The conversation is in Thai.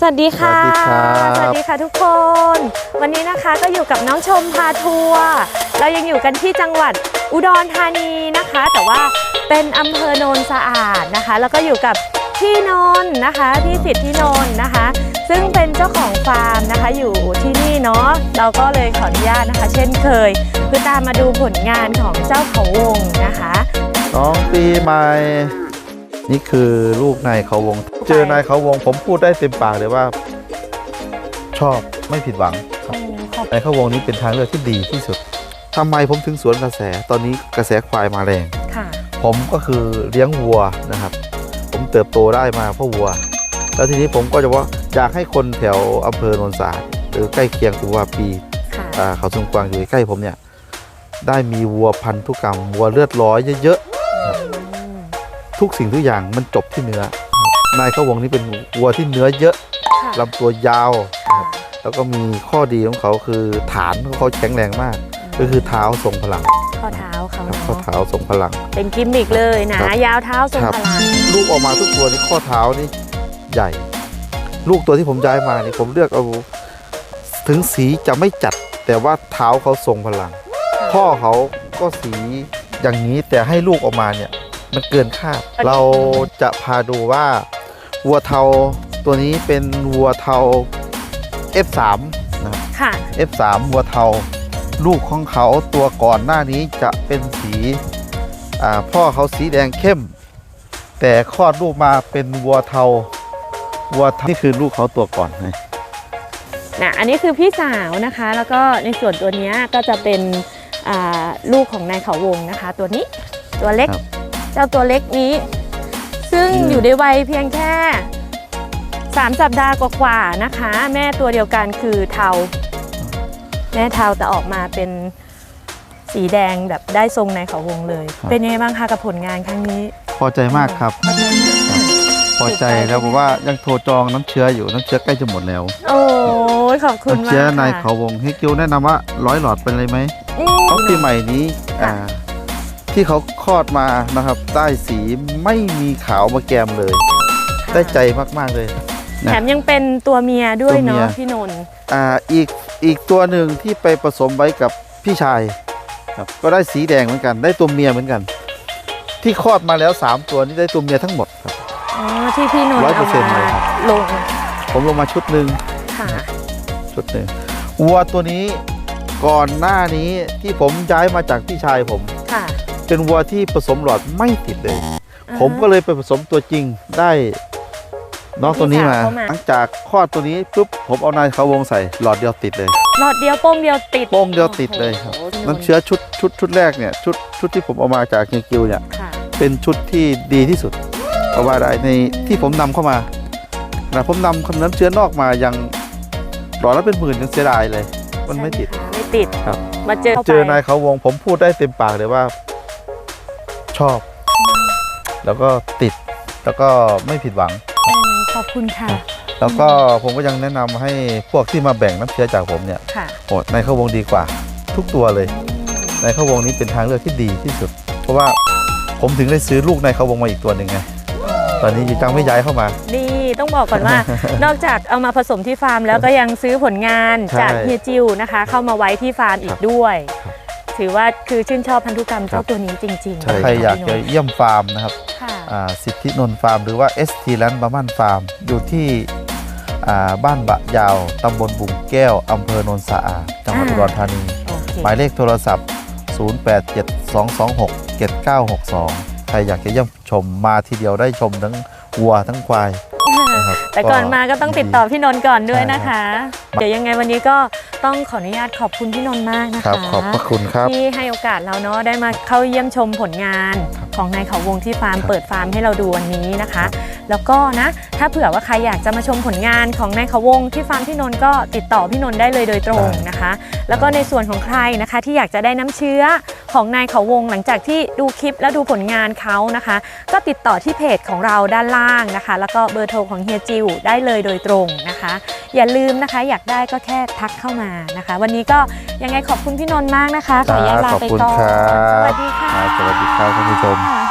สวัสดีค่ะ สวัสดีครับสวัสดีค่ะทุกคน วันนี้นะคะก็อยู่กับน้องชมพาทัวร์ เรายังอยู่กันที่จังหวัดอุดรธานีนะคะ แต่ว่าเป็นอำเภอโนนสะอาดนะคะ แล้วก็อยู่กับพี่นนท์นะคะพี่สิทธินนท์นะคะ ซึ่งเป็นเจ้าของฟาร์มนะคะ อยู่ที่นี่เนาะ เราก็เลยขออนุญาตนะคะ เช่นเคยเพื่อตามมาดูผลงานของเจ้าเขาวงนะคะ น้องปีใหม่ นี่คือลูกนายเขาวง เจอนายเขาวง ผมพูดได้เต็มปากเลยว่า ชอบไม่ผิดหวังครับโอ้ขอบนายเขาวงนี้เป็นทางเลือกที่ดีที่สุดทำไมผมถึงสวนกระแสตอนนี้กระแสควายมาแรง ค่ะ ผมก็คือเลี้ยงวัวนะครับ ผมเติบโตได้มาเพราะวัว แล้วทีนี้ผมก็จะว่าอยากให้คนแถวอำเภอโนนสาดหรือใกล้เคียงสุวาปีค่ะ อ่าเขาสุงกวางอยู่ใกล้ผมเนี่ย ได้มีวัวพันธุกรรมวัวเลือดร้อยเยอะอืมๆ ทุกสิ่งทุกอย่างมันจบที่เนื้อ นายเขาวงนี้เป็นวัวที่เนื้อเยอะค่ะลำตัวยาว ค่ะแล้วก็มีข้อดีของเขาคือฐานของเขาแข็งแรงมาก ก็คือเท้าทรงพลังข้อเท้าเขาครับเนาะข้อเท้าทรงพลัง เป็นกิมมิกเลยนะครับ ยาวเท้าทรงครับพลังลูกออกมาทุกตัวนี่ข้อเท้านี่ใหญ่ ลูกตัวที่ผมย้ายมานี่ผมเลือกเอาถึงสีจะไม่จัด แต่ว่าเท้าเขาทรงพลัง พ่อเขาก็สีอย่างนี้แต่ให้ลูกออกมาเนี่ย มันเกินคาด เราจะพาดูว่าวัวเทาตัวนี้เป็นวัวเทา F3 นะครับ ค่ะ F3 วัวเทา ลูกของเขาตัวก่อนหน้านี้จะเป็นสีอ่าพ่อเขาสีแดงเข้ม แต่คลอดลูกมาเป็นวัวเทาวัวเทานี่คือลูกเขาตัวก่อนนะนะอันนี้คือพี่สาวนะคะ แล้วก็ในส่วนตัวเนี้ยก็จะเป็นอ่าลูกของนายเขาวงนะคะ ตัวนี้ตัวเล็ก ครับ เจ้าตัวเล็กนี้ ซึ่งอืมอยู่ในวัยเพียงแค่ 3 สัปดาห์กว่าๆนะคะ แม่ตัวเดียวกันคือเทา แม่เทาแต่ออกมาเป็นสีแดงแบบได้ทรงนายเขาวงเลย เป็นยังไงบ้างคะกับผลงานครั้งนี้ พอใจมากครับ พอใจมากพอใจแล้วบอกว่ายังโทรจองน้ำเชื้ออยู่น้ำเชื้อใกล้จะหมดแล้ว โอ้ยขอบคุณน้ำมากเชื้อนายค่ะเขาวงเฮกิวแนะนำว่าร้อยหลอดเป็นไรไหมอืมเพราะปีใหม่นี้อ่า ที่เขาคลอดมานะครับได้สีไม่มีขาวมาแกมเลย ได้ใจมาก ๆ เลยแถมยังเป็นตัวเมียด้วยตัวเมีเนาะย พี่นนท์อ่าอีกอีกตัวหนึ่งที่ไปผสมไว้กับพี่ชายครับก็ได้สีแดงเหมือนกัน ได้ตัวเมียเหมือนกัน ที่คลอดมาแล้ว 3 ตัวนี้ได้ตัวเมียทั้งหมดครับ อ๋อที่พี่นนท์เอา100%มาเลยครับ ลงผมลงมาชุดหนึ่ง ค่ะชุดหนึ่งวัวตัวนี้ก่อนหน้านี้ที่ผมย้ายมาจากพี่ชายผม ค่ะ เป็นวัวที่ผสมหลอดไม่ติดเลยอ่าฮะผมก็เลยไปผสมตัวจริงได้น้องตัวนี้มาพี่สาวเข้ามาหลังจากคลอดตัวนี้ปุ๊บผมเอานายเขาวงใส่หลอดเดียวติดเลยหลอดเดียวโป้งเดียวติดโป้งเดียวติดเลยครับโอ้โหน้ำเชื้อชุดชุดชุดแรกเนี่ยชุดชุดที่ผมเอามาจากเคียงกิวเนี่ยค่ะเป็นชุดที่ดีที่สุดเพราะว่าได้ในที่ผมนำเข้ามานะผมนำน้ำเชื้อนอกมายังหลอดละเป็นหมื่นยังเสียดายเลย มันไม่ติดไม่ติดครับมาเจอเจอนายเขาวงผมพูดได้เต็มปากเลยว่า ชอบ แล้วก็ติดแล้วก็ไม่ผิดหวังอืมขอบคุณค่ะ แล้วก็ผมก็ยังแนะนำให้พวกที่มาแบ่งน้ำเชื้อจากผมเนี่ยค่ะโอ้ในเข้าวงดีกว่า ทุกตัวเลย ในเข้าวงนี้เป็นทางเลือกที่ดีที่สุด เพราะว่าผมถึงได้ซื้อลูกในเข้าวงมาอีกตัวหนึ่งไงตอนนี้ยังไม่ย้ายเข้ามานี่ต้องบอกก่อนว่า นอกจากเอามาผสมที่ฟาร์มแล้วก็ยังซื้อผลงานใช่จากเฮียจิวนะคะ เข้ามาไว้ที่ฟาร์มอีครักบด้วยครับ ถือว่าคือชื่นชอบพันธุกรรมครัเจ้าบตัวนี้จริงๆถ้าใครอยากจะพี่นนท์เยี่ยมฟาร์มนะครับค่ะอ่าสิทธินนท์ฟาร์มหรือว่า ST แลนด์บามันฟาร์ม อยู่ที่อ่าบ้านบะยาวตำบลบุงแก้วอำเภอโนนสะอาดจังหวัดอ่าอุดรธานีโอเคหมายเลขโทรศัพท์ 0872267962 ใครอยากจะเยี่ยมชมมาทีเดียวได้ชมทั้งวัวทั้งควายนะครับแต่ก่อนมาก็ต้องติดต่อพี่นนท์ก่อนด้วยใช่นะคะครับเดี๋ยวยังไงวันนี้ก็ ต้องขออนุญาตขอบคุณพี่นนท์มากนะครัคะบขอบพระคุณครับที่ให้โอกาสเราเนาะได้มาเข้าเยี่ยมชมผลงานครับของนายเขาวงที่ฟาร์มครับเปิดฟาร์มให้เราดูวันนี้นะคะครับแล้วก็นะถ้าเผื่อว่าใครอยากจะมาชมผลงานของนายเขาวงที่ฟาร์มพี่นนท์ก็ติดต่อพี่นนท์ได้เลยโดยตรงนะคะ แล้วก็ในส่วนของใครนะคะที่อยากจะได้น้ำเชื้อ ของนายเขาวงหลังจากที่ดูคลิปแล้วดูผลงานเขานะคะ ก็ติดต่อที่เพจของเราด้านล่างนะคะ แล้วก็เบอร์โทรของเฮียจิวได้เลยโดยตรงนะคะ อย่าลืมนะคะอยากได้ก็แค่ทักเข้ามานะคะ วันนี้ก็ยังไงขอบคุณพี่นนท์มากนะคะขออนุญาตลาขอบไปคุณก่อนครับสวัสดีค่ะครับสวัสดีครับท่านผู้ชมค่ะ